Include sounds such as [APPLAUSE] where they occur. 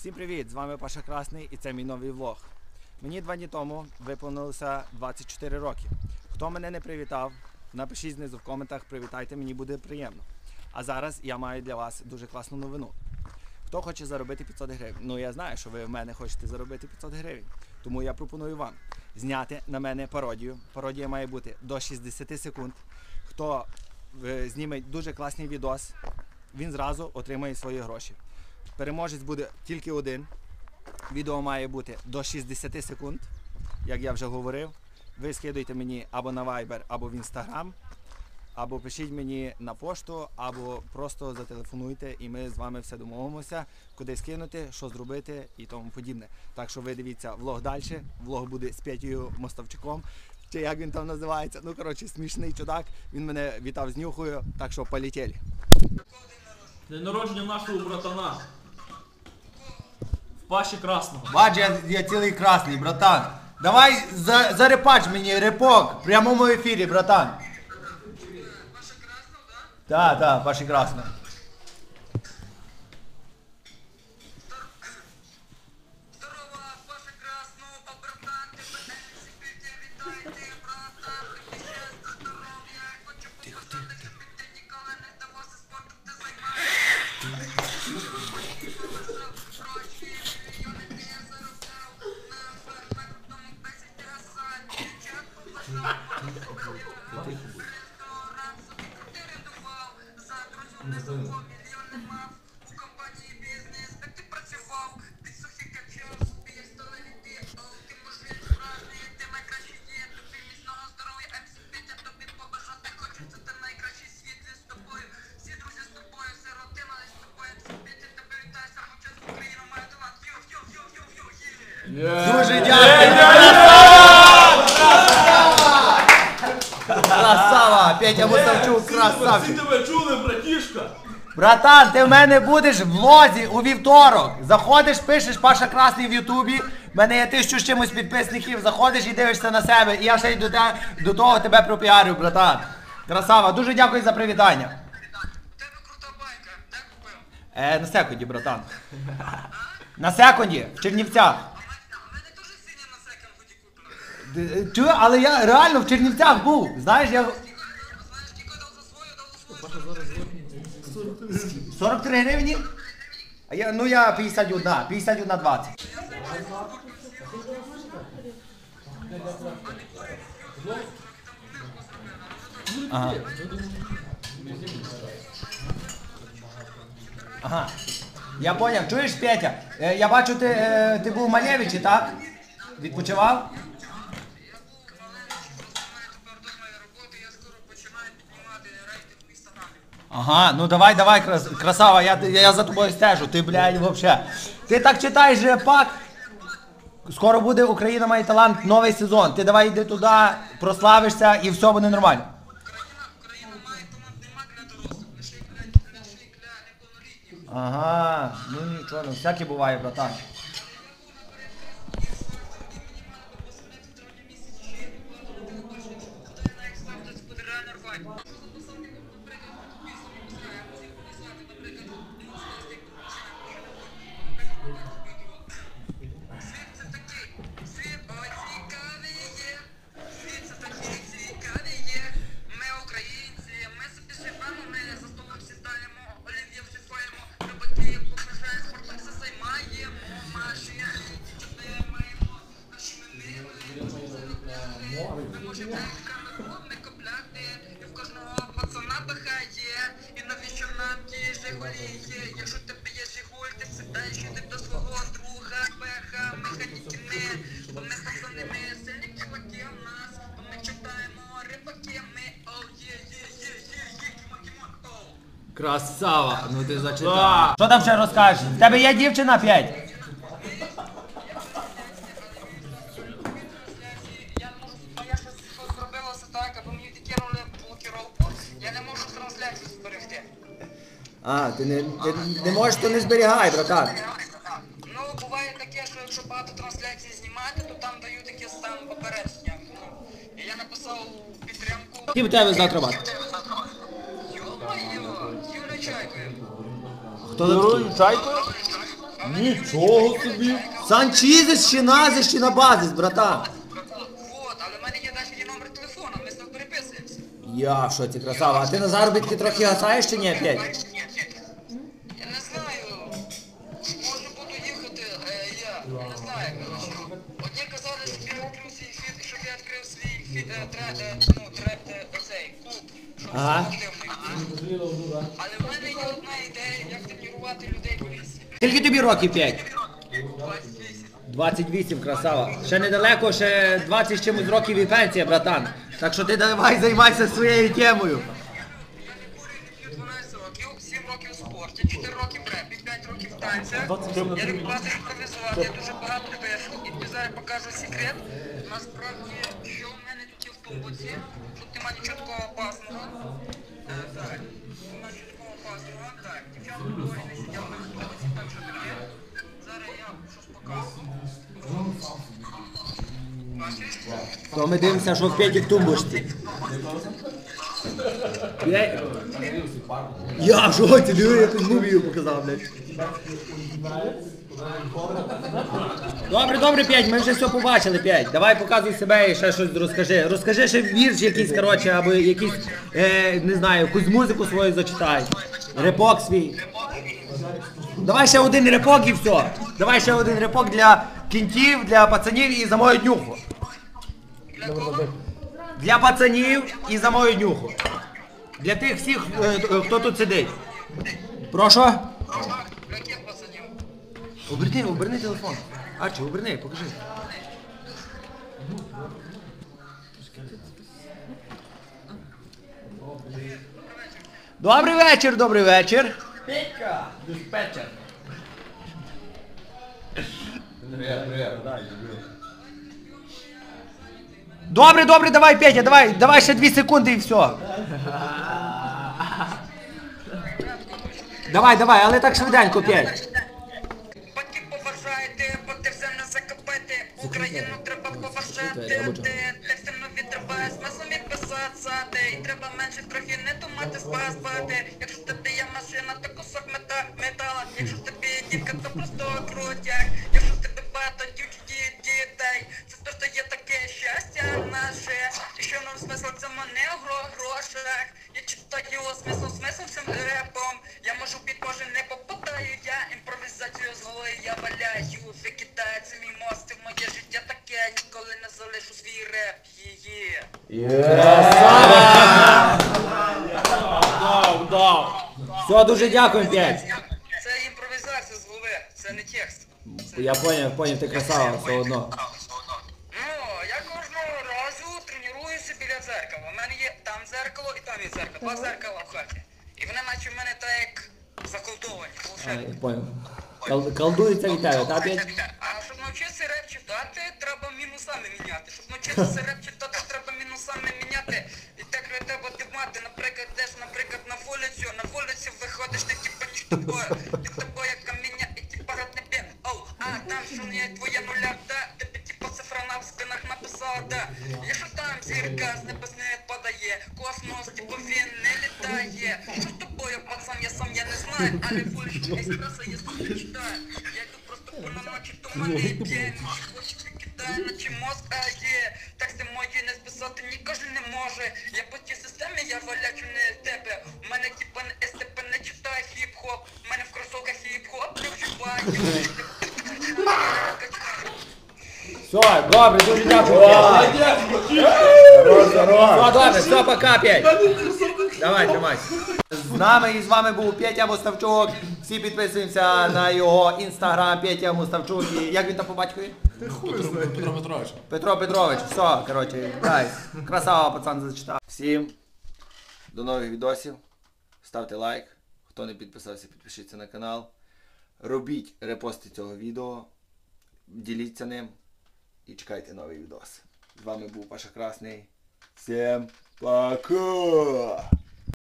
Всім привіт! З вами Паша Красний і це мій новий влог. Мені два дні тому виповнилося 24 роки. Хто мене не привітав, напишіть знизу в коментах, привітайте, мені буде приємно. А зараз я маю для вас дуже класну новину. Хто хоче заробити 500 гривень? Ну я знаю, що ви в мене хочете заробити 500 гривень. Тому я пропоную вам зняти на мене пародію. Пародія має бути до 60 секунд. Хто е, зніме дуже класний відос, він зразу отримає свої гроші. Переможець буде тільки один. Відео має бути до 60 секунд, як я вже говорив. Ви скидуйте мені або на Viber, або в Instagram, або пишіть мені на пошту, або просто зателефонуйте, і ми з вами все домовимося, куди скинути, що зробити і тому подібне. Так що ви дивіться влог далі. Влог буде з Петєю Мостовчуком. Чи як він там називається? Ну коротше, смішний чудак. Він мене вітав з нюхою, так що полетіли. День народження нашого братана. Паші Красного. Бач, я, я цілий красний, братан. Давай за, зарепач мені репок в прямому ефірі, братан. Паша красного, да? Так, так, Паші Красного. Дуже дякую. Красава! Петя Муставчук, Всі красавчик. тебе чули, братішка. Братан, ти в мене будеш в лозі у вівторок. Заходиш, пишеш Паша Красний в Ютубі. В мене є тисячу з чимось підписників. Заходиш і дивишся на себе. І я ще й до, те- до того тебе пропіарю, братан. Красава, дуже дякую за привітання. У тебе крута байка, де купив? Е, на секунді, братан. На секунді, в Чернівцях. Д- Чую, але я реально в Чернівцях був. Знаєш, я. Знаєш, тільки дав за свою, дав за свою. 43 гривні? А я, ну я 51, 51 20. Ага. Ага. Я поняв, чуєш, Петя? Е, я бачу, ти, е, ти був в Малевичі, так? Відпочивав? Ага, ну давай, давай, крас, красава, я, я, за тобою стежу, ти, блядь, вообще. Ти так читаєш же пак. Скоро буде Україна має талант, новий сезон. Ти давай йди туди, прославишся і все буде нормально. Ага, ну нічого, ну всяке буває, братан. Красава, ну ти зачитав. Що там ще розкажеш? В тебе є дівчина 5? Я не можу, моя щось щось зробилося так, аби мені кинули блокіровку, я не можу трансляцію зберегти. А, ти не, ти не можеш, то не зберігай, братан. Ну, буває таке, що якщо багато трансляцій знімати, то там дають таке стан попередження. Ну, і я написав підтримку. В тебе завтра бати? Йо-моє, Юля Чайкою. Хто? Нічого собі. Назис чи на базис, братан. Вот, але в мене є навіть і номер телефона, ми з ним переписуємося. Я в шоці красава. А ти на заробітки трохи гасаєш чи ні опять? Я не знаю. Може буду їхати, е, я. Не знаю, коротше. Одні казали, щоб я відкрив свій фіт, щоб я відкрив свій фіт, е, тре, е, ну, тре, е, оцей, клуб. Щоб Ага. спортивний. Як тренувати людей в лісі. Скільки тобі років 5? 28. 28, красава. Ще недалеко, ще 20 з чимось років і пенсія, братан. Так що ти давай займайся своєю темою. Я не курю від 12 років, 7 років в спорті, 4 роки в репі, 5 років в танцях. Я люблю імпровізувати, я дуже багато пишу. І тобі зараз покажу секрет. Насправді, що в мене тут є в тумбуці, тут нема нічого такого опасного. Е, Так, такого. Так, дівчата тумбуці, так що таке. Зараз я щось. Бачиш? То ми дивимося, що в п'яті в тумбочці. П'ять- Я в шоці, диви, я тут мумію показав, блядь. Добре, добре, п'ять, ми вже все побачили, п'ять. Давай показуй себе і ще щось розкажи. Розкажи ще вірш якийсь, коротше, або якийсь, е, не знаю, якусь музику свою зачитай. Репок свій. Давай ще один репок і все. Давай ще один репок для кінтів, для пацанів і за мою днюху. Для пацанів і за мою днюху. Для тих всіх, е, е, хто тут сидить. Прошу? Оберни, оберни телефон. Арчі, оберни, покажи. Добрий вечір, добрий вечір. Петька, диспетчер. Добре, добре, давай, Петя, давай, давай ще дві секунди і все. Давай, давай, але так швиденько, Петь. Батьки поважайте, бо ти все не закопайте. Україну треба поважати, ти, все нові треба смислом і писати. І треба менше трохи не думати спати. Якщо тобі є машина, то кусок мета, метала. Якщо тобі є дівка, то просто Її. Дав, дав. Все, дуже дякую, Петь. Це імпровізація з голови, це не текст. Це- Я поняв, поняв, ти красава, все одно. Ну, я кожного разу тренуюся біля дзеркала. У мене є там дзеркало і там є дзеркало. Два дзеркала в хаті. І вони наче в мене так як заколдовані. А, волшебні. я поняв. Кал- Колдується від тебе, та? А щоб навчитися реп читати, треба мінусами міняти. Щоб навчитися [LAUGHS] реп читати, мінусами міняти. І так не треба димати. Наприклад, йдеш, наприклад, на вулицю, на вулицю виходиш, ти типа ніж тобою, ти тобою каміння, і типа не. Оу, а там що не твоя нуля, да, тебе типа цифра в спинах написала, да. Якщо там зірка з небес не падає, космос, типу він не літає. Що з тобою, пацан, я сам я не знаю, але вуличка еспресо я собі читаю. Я йду просто по ночі, тумани і п'яні, хоче кидає, наче мозк, а є. Тексти мої не списати ні кожен не може. Я по тій системі, я валячу не тебе. У мене типа не СТП не читає хіп-хоп. У мене в кросовках хіп-хоп не вживаю. Все, добре, дуже дякую. Петь. Все, добре, все, пока, Петь. Давай, тримайся. З нами і з вами був Петя Муставчук. Всі підписуємося на його інстаграм Петя Муставчук. І як він там по батькові? Петро Петрович. Петро Петрович. Все, коротше, гайс. Красава, пацан зачитав. Всім до нових відосів. Ставте лайк. Хто не підписався, підпишіться на канал. Робіть репости цього відео. Діліться ним. І чекайте новий відос. З вами був Паша Красний. Всім пока!